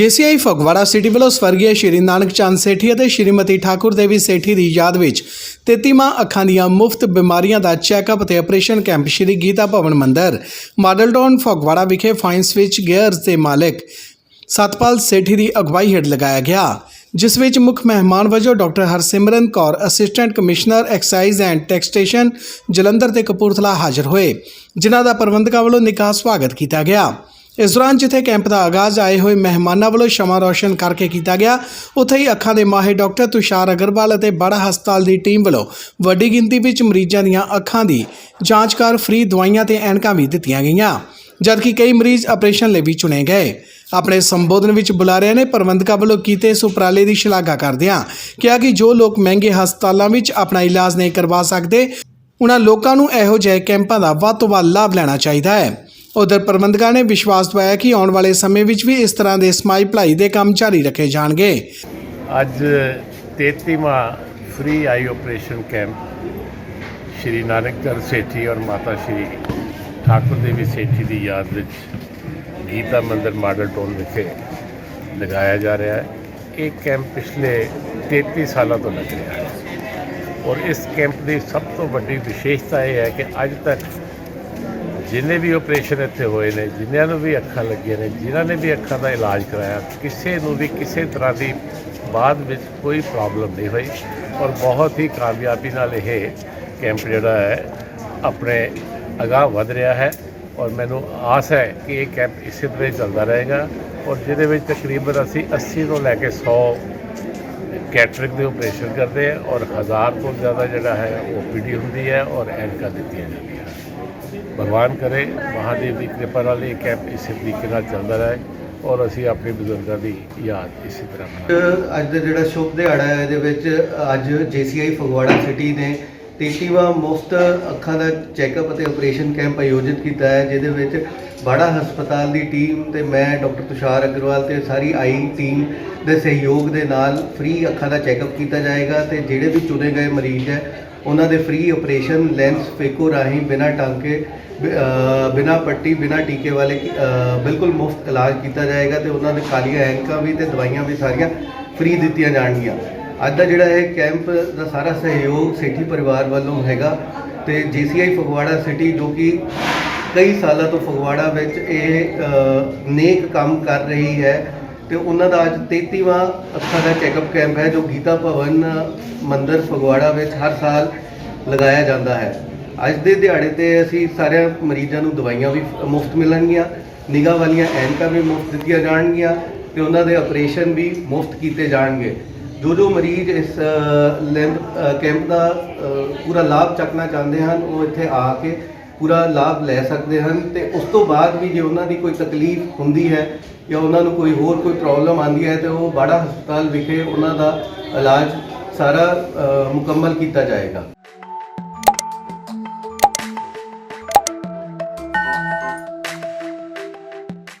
ਜੀਸੀਆਈ Phagwara city ਵੱਲੋਂ ਸਵਰਗੀ ਸ਼੍ਰੀ ਨਾਨਕ ਚੰਦ ਸੇਠੀ ਅਤੇ ਸ਼੍ਰੀਮਤੀ ਠਾਕੁਰ ਦੇਵੀ ਸੇਠੀ ਦੀ ਯਾਦ ਵਿੱਚ 33ਵਾਂ ਅੱਖਾਂ ਦੀਆਂ ਮੁਫਤ ਬਿਮਾਰੀਆਂ ਦਾ ਚੈੱਕਅਪ ਅਤੇ operation camp Shri Geeta Bhawan Mandir model town Phagwara ਵਿਖੇ ਫਾਈਨ ਸਵਿਚ ਗੇਅਰਸ ਦੇ ਮਾਲਕ ਸਤਪਾਲ ਸੇਠੀ ਦੀ ਅਗਵਾਈ ਹੇਠ ਲਗਾਇਆ ਗਿਆ, ਜਿਸ ਵਿੱਚ ਮੁੱਖ ਮਹਿਮਾਨ ਵਜੋਂ doctor Harsimran Kaur, assistant commissioner excise and taxation Jalandhar ਤੇ ਕਪੂਰਥਲਾ ਹਾਜ਼ਰ ਹੋਏ, ਜਿਨ੍ਹਾਂ ਦਾ ਪ੍ਰਬੰਧਕਾਂ ਵੱਲੋਂ ਨਿੱਘਾ ਸਵਾਗਤ ਕੀਤਾ ਗਿਆ। ਇਸ ਦੌਰਾਨ ਜਿੱਥੇ ਕੈਂਪ ਦਾ ਆਗਾਜ਼ ਆਏ ਹੋਏ ਮਹਿਮਾਨਾਂ ਵੱਲੋਂ ਸ਼ਮਾ ਰੌਸ਼ਨ ਕਰਕੇ ਕੀਤਾ ਗਿਆ, ਉੱਥੇ ਹੀ ਅੱਖਾਂ ਦੇ ਮਾਹਿਰ ਡਾਕਟਰ ਤੁਸ਼ਾਰ ਅਗਰਵਾਲ ਅਤੇ ਬੜਾ ਹਸਪਤਾਲ ਦੀ ਟੀਮ ਵੱਲੋਂ ਵੱਡੀ ਗਿਣਤੀ ਵਿੱਚ ਮਰੀਜ਼ਾਂ ਦੀਆਂ ਅੱਖਾਂ ਦੀ ਜਾਂਚ ਕਰ ਫ੍ਰੀ ਦਵਾਈਆਂ ਤੇ ਐਨਕਾਂ ਵੀ ਦਿੱਤੀਆਂ ਗਈਆਂ, ਜਦਕਿ ਕਈ ਮਰੀਜ਼ ਆਪਰੇਸ਼ਨ ਲਈ ਵੀ ਚੁਣੇ ਗਏ। ਆਪਣੇ ਸੰਬੋਧਨ ਵਿੱਚ ਬੁਲਾਰਿਆਂ ਨੇ ਪ੍ਰਬੰਧਕਾਂ ਵੱਲੋਂ ਕੀਤੇ ਇਸ ਉਪਰਾਲੇ ਦੀ ਸ਼ਲਾਘਾ ਕਰਦਿਆਂ ਕਿਹਾ ਕਿ ਜੋ ਲੋਕ ਮਹਿੰਗੇ ਹਸਪਤਾਲਾਂ ਵਿੱਚ ਆਪਣਾ ਇਲਾਜ ਨਹੀਂ ਕਰਵਾ ਸਕਦੇ, ਉਹਨਾਂ ਲੋਕਾਂ ਨੂੰ ਇਹੋ ਜਿਹੇ ਕੈਂਪਾਂ ਦਾ ਵੱਧ ਤੋਂ ਵੱਧ ਲਾਭ ਲੈਣਾ ਚਾਹੀਦਾ ਹੈ। ਉਧਰ ਪ੍ਰਬੰਧਕਾਂ ਨੇ ਵਿਸ਼ਵਾਸ ਦਵਾਇਆ ਕਿ ਆਉਣ ਵਾਲੇ ਸਮੇਂ ਵਿੱਚ ਵੀ ਇਸ ਤਰ੍ਹਾਂ ਦੇ ਸਮਾਈ ਭਲਾਈ ਦੇ ਕੰਮ ਜਾਰੀ ਰੱਖੇ ਜਾਣਗੇ। ਅੱਜ 33ਵਾਂ free eye operation camp Shri Nanak Nanakchand Sethi ਔਰ ਮਾਤਾ ਸ਼੍ਰੀ ਠਾਕੁਰ ਦੇਵੀ ਸੇਠੀ ਦੀ ਯਾਦ ਵਿੱਚ ਗੀਤਾ ਮੰਦਿਰ ਮਾਡਲ ਟਾਊਨ ਵਿਖੇ ਲਗਾਇਆ ਜਾ ਰਿਹਾ ਹੈ। ਇਹ ਕੈਂਪ ਪਿਛਲੇ 33 ਸਾਲਾਂ ਤੋਂ ਲੱਗ ਰਿਹਾ ਹੈ। ਔਰ ਇਸ ਕੈਂਪ ਦੀ ਸਭ ਤੋਂ ਵੱਡੀ ਵਿਸ਼ੇਸ਼ਤਾ ਇਹ ਹੈ ਕਿ ਅੱਜ ਤੱਕ ਜਿੰਨੇ ਵੀ ਆਪਰੇਸ਼ਨ ਇੱਥੇ ਹੋਏ ਨੇ ਜਿਨ੍ਹਾਂ ਨੂੰ ਵੀ ਅੱਖਾਂ ਲੱਗੀਆਂ ਨੇ, ਜਿਨ੍ਹਾਂ ਨੇ ਵੀ ਅੱਖਾਂ ਦਾ ਇਲਾਜ ਕਰਾਇਆ, ਕਿਸੇ ਨੂੰ ਵੀ ਕਿਸੇ ਤਰ੍ਹਾਂ ਦੀ ਬਾਅਦ ਵਿੱਚ ਕੋਈ ਪ੍ਰੋਬਲਮ ਨਹੀਂ ਹੋਈ ਔਰ ਬਹੁਤ ਹੀ ਕਾਮਯਾਬੀ ਨਾਲ ਇਹ ਕੈਂਪ ਜਿਹੜਾ ਹੈ, ਆਪਣੇ ਅਗਾਂਹ ਵਧ ਰਿਹਾ ਹੈ ਔਰ ਮੈਨੂੰ ਆਸ ਹੈ ਕਿ ਇਹ ਕੈਂਪ ਇਸੇ ਤਰ੍ਹਾਂ ਹੀ ਚੱਲਦਾ ਰਹੇਗਾ ਔਰ ਜਿਹਦੇ ਵਿੱਚ ਤਕਰੀਬਨ ਅਸੀਂ 80 ਤੋਂ ਲੈ ਕੇ 100 ਕੈਟਰਿਕ ਦੇ ਆਪਰੇਸ਼ਨ ਕਰਦੇ ਆ ਔਰ ਹਜ਼ਾਰ ਤੋਂ ਜ਼ਿਆਦਾ ਜਿਹੜਾ ਹੈ ਓਪੀਡੀ ਹੁੰਦੀ ਹੈ ਔਰ ਐਨਕਾਂ ਦਿੱਤੀਆਂ ਜਾਂਦੀਆਂ ਪ੍ਰਵਾਨ ਕਰੇ। ਮਹਾਦੇਵ ਦੀ ਕਿਰਪਾ ਨਾਲ ਇਹ ਕੈਂਪ ਇਸੇ ਤਰੀਕੇ ਨਾਲ ਚੱਲਦਾ ਰਹੇ ਔਰ ਅਸੀਂ ਆਪਣੇ ਬਜ਼ੁਰਗਾਂ ਦੀ ਯਾਦ ਇਸੇ ਤਰ੍ਹਾਂ ਮਨਾਵਾਂਗੇ ਅੱਜ ਦਾ ਜਿਹੜਾ ਸ਼ੁਭ ਦਿਹਾੜਾ ਹੈ, ਇਹਦੇ ਵਿੱਚ ਅੱਜ ਜੀਸੀਆਈ ਫਗਵਾੜਾ ਸਿਟੀ ਨੇ 33ਵਾਂ ਮੁਫਤ ਅੱਖਾਂ ਦਾ ਚੈੱਕਅਪ ਅਤੇ ਆਪਰੇਸ਼ਨ ਕੈਂਪ ਆਯੋਜਿਤ ਕੀਤਾ ਹੈ, ਜਿਹਦੇ ਵਿੱਚ ਬਾੜਾ ਹਸਪਤਾਲ ਦੀ ਟੀਮ ਤੇ ਮੈਂ, ਡਾਕਟਰ ਤੁਸ਼ਾਰ ਅਗਰਵਾਲ ਤੇ ਸਾਰੀ ਆਈ ਟੀਮ ਦੇ ਸਹਿਯੋਗ ਦੇ ਨਾਲ ਫ੍ਰੀ ਅੱਖਾਂ ਦਾ ਚੈੱਕਅਪ ਕੀਤਾ ਜਾਏਗਾ ਤੇ ਜਿਹੜੇ ਵੀ ਚੁਣੇ ਗਏ ਮਰੀਜ਼ ਹੈ ਉਹਨਾਂ ਦੇ ਫ੍ਰੀ ਆਪਰੇਸ਼ਨ ਲੈਂਸ ਫੇਕੋ ਰਾਹੀਂ ਬਿਨਾਂ ਟਾਂਕੇ, ਬਿ- ਬਿਨਾਂ ਪੱਟੀ, ਬਿਨਾਂ ਟੀਕੇ ਵਾਲੇ ਬਿਲਕੁਲ ਮੁਫਤ ਇਲਾਜ ਕੀਤਾ ਜਾਏਗਾ ਤੇ ਉਹਨਾਂ ਦੇ ਕਾਲੀਆਂ ਐਨਕਾਂ ਵੀ ਤੇ ਦਵਾਈਆਂ ਵੀ ਸਾਰੀਆਂ ਫ੍ਰੀ ਦਿੱਤੀਆਂ ਜਾਣਗੀਆਂ। ਅੱਜ ਦਾ ਜਿਹੜਾ ਇਹ ਕੈਂਪ ਦਾ ਸਾਰਾ ਸਹਿਯੋਗ ਸੇਠੀ ਪਰਿਵਾਰ ਵੱਲੋਂ ਹੈਗਾ ਤੇ ਜੀਸੀਆਈ ਫਗਵਾੜਾ ਸਿਟੀ ਜੋ ਕਿ ਕਈ ਸਾਲਾਂ ਤੋਂ ਫਗਵਾੜਾ ਵਿੱਚ ਇਹ ਨੇਕ ਕੰਮ ਕਰ ਰਹੀ ਹੈ। ਤੇ ਉਹਨਾਂ ਦਾ ਅੱਜ 33ਵਾਂ ਅੱਖਾਂ ਦਾ ਚੈੱਕਅਪ ਕੈਂਪ ਹੈ ਜੋ ਗੀਤਾ ਭਵਨ ਮੰਦਰ ਫਗਵਾੜਾ ਵਿੱਚ ਹਰ ਸਾਲ ਲਗਾਇਆ ਜਾਂਦਾ ਹੈ। ਅੱਜ ਦੇ ਦਿਹਾੜੇ ਤੇ ਅਸੀਂ ਸਾਰਿਆਂ ਮਰੀਜ਼ਾਂ ਨੂੰ ਦਵਾਈਆਂ ਵੀ ਮੁਫਤ ਮਿਲਣਗੀਆਂ ਨਿਗਾਹ ਵਾਲੀਆਂ ਐਨਕਾਂ ਵੀ ਮੁਫਤ ਦਿੱਤੀਆਂ ਜਾਣਗੀਆਂ ਤੇ ਉਹਨਾਂ ਦੇ ਆਪਰੇਸ਼ਨ ਵੀ ਮੁਫਤ ਕੀਤੇ ਜਾਣਗੇ। ਜੋ ਜੋ ਮਰੀਜ਼ ਇਸ ਅ, ਕੈਂਪ ਦਾ ਪੂਰਾ ਲਾਭ ਚੱਕਣਾ ਚਾਹੁੰਦੇ ਹਨ ਉਹ ਇੱਥੇ ਆ ਕੇ ਪੂਰਾ ਲਾਭ ਲੈ ਸਕਦੇ ਹਨ ਤੇ ਉਸ ਤੋਂ ਬਾਅਦ ਵੀ ਜੇ ਉਹਨਾਂ ਦੀ ਕੋਈ ਤਕਲੀਫ ਹੁੰਦੀ ਹੈ ਜਾਂ ਉਹਨਾਂ ਨੂੰ ਕੋਈ ਹੋਰ ਕੋਈ ਪ੍ਰੋਬਲਮ ਆਂਦੀ ਹੈ ਤੇ ਉਹ ਬਾੜਾ ਹਸਪਤਾਲ ਵਿਖੇ ਉਹਨਾਂ ਦਾ ਇਲਾਜ ਸਾਰਾ ਮੁਕੰਮਲ ਕੀਤਾ ਜਾਏਗਾ।